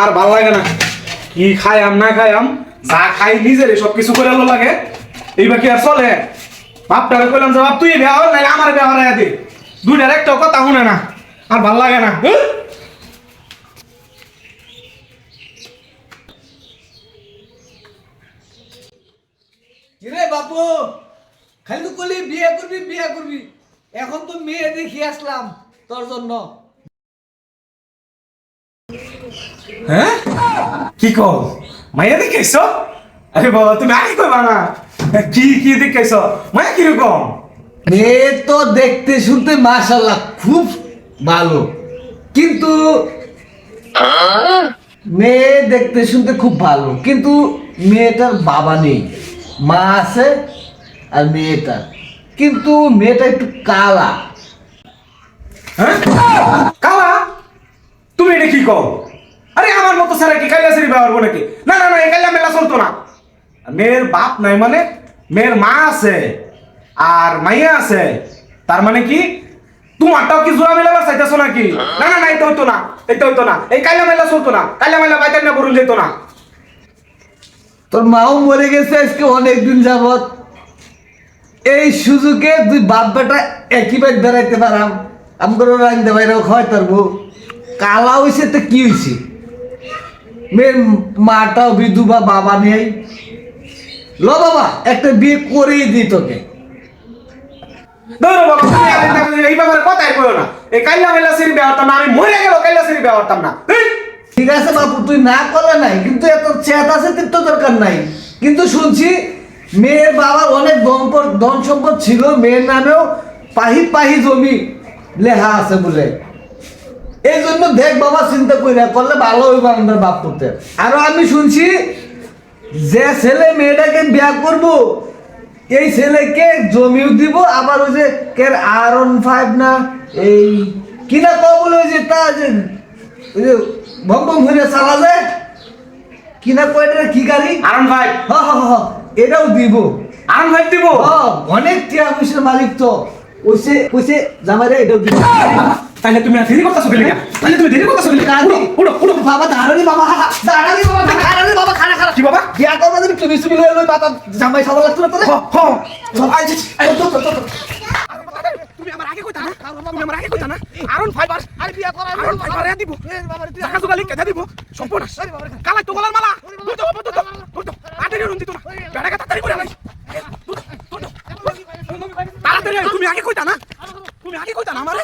আর ভালো লাগে না। কি খাইয়াম না খাইয়াম যা খাই নিজের সব কিছু করে আলো লাগে। এইবার কি আর চলে। বাপটারে কইলাম যে, বাপ, তুই বিয়া হল নাইলে আমার বিয়া হরাইয়া দে। দুইটার একটাও কথা শুনে না। আর ভালো লাগে না? কিরে বাপু, খালি তো কলি বিয়ে করবি বিয়ে করবি। এখন তো মেয়ে দেখি আসলাম তোর জন্য। হ্যাঁ? কি কও? মাইয়া দেখাইছ? আরে বাবা তুমি আগে কইবা না। কি কি দেখাইছ? মাইয়া কীরকম? মেয়ে তো দেখতে শুনতে মাশাল্লাহ খুব ভালো। কিন্তু মেয়ে দেখতে শুনতে খুব ভালো। কিন্তু মেয়েটার বাবা নেই। মা আছে আর মেয়েটা। কিন্তু মেয়েটা একটু কালা। হ্যাঁ? কালা? তুমি এটা কি কও? আরে আমার মতো স্যার কি কাইলা সেরি ব্যবহার নাকি? না না না, এই কাইলা মেলা চলতো না। মেয়ের বাপ নাই মানে মেয়ের মা আছে আর মাইয়া আছে। তার মানে কি? তোমারটাও কি জোড়া মেলাবার চাইতেছো নাকি? না না না এটা হইতো না এটা হইতো না। এই কাইলা মেলা চলতো না, কাইলা মেলা বাইতেন না বরুল যেত না। তোর মাও মরে গেছে আজকে অনেক দিন যাবত এই সুযোগে তুই বাপ বেটা একই বাইক বেড়াইতে পারাম। আমগর রাখতে বাইরেও খাওয়াই তোর বউ কালা হয়েছে তো কি হয়েছে মেয়ের মাটাও বিধবা বাবা নেই। ল বাবা একটা বিয়ে করেই দিই তোকে। এই- ব্যাপারে কথাই কইও না। এই কাইলা মেলা সেরি ব্যবহার না আমি মরে গেল কাইলা সেরি ব্যবহার না। ঠিক আছে বাপু তুই না করলে নাই কিন্তু এত চেত আছে তো দরকার নাই। কিন্তু শুনছি মেয়ের বাবার অনেক ধন সম্পদ ছিল মেয়ের নামেও পাহি পাহি জমি লেখা আছে বলে। এই জন্য দেখ বাবা চিন্তা করি করলে ভালো হইব আমাদের বাপ করতে আরও আমি শুনছি যে ছেলে মেয়েটাকে বিয়া করব এই ছেলেকে জমিও দিব আবার ওই যে কের আর ফাইভ না এই কিনা কব বলে ওই যে তা যে ওই যে ভম ভম হয়ে চালা যায় কিনা কয়টা কি গাড়ি? আরন ভাই হ হ হ, হ এটাও দিব। আরন ভাই দিব? অনেক টিয়া পয়সার মালিক তো। ওইসে ওইসে জামাইরে এটাও দিব। তাহলে তুমি দেরি করতেছো কেন তাহলে তুমি দেরি করতেছো কেন উড়ো উড়ো বাবা দাঁড়ানি বাবা দাঁড়ানি বাবা দাঁড়ানি বাবা খানা খানা। কি বাবা? বিয়া করবা তুমি তুমি তুমি লই লই মাথা জামাই সবার লাগতো না তোরে হ হ। চল আই আই চল চল চল। তুমি আমার আগে কইতা না? তুমি আমার আগে কইতা না? আরন ফাইবার আরে বিয়া করা আরন ফাইবার এ দিব টাকা জোগালি কেটে দিব। সম্পূর্ণ। কালাই তো গলার মালা। দুটো দুটো কইতা না তুমি আগে কইতা না আমারে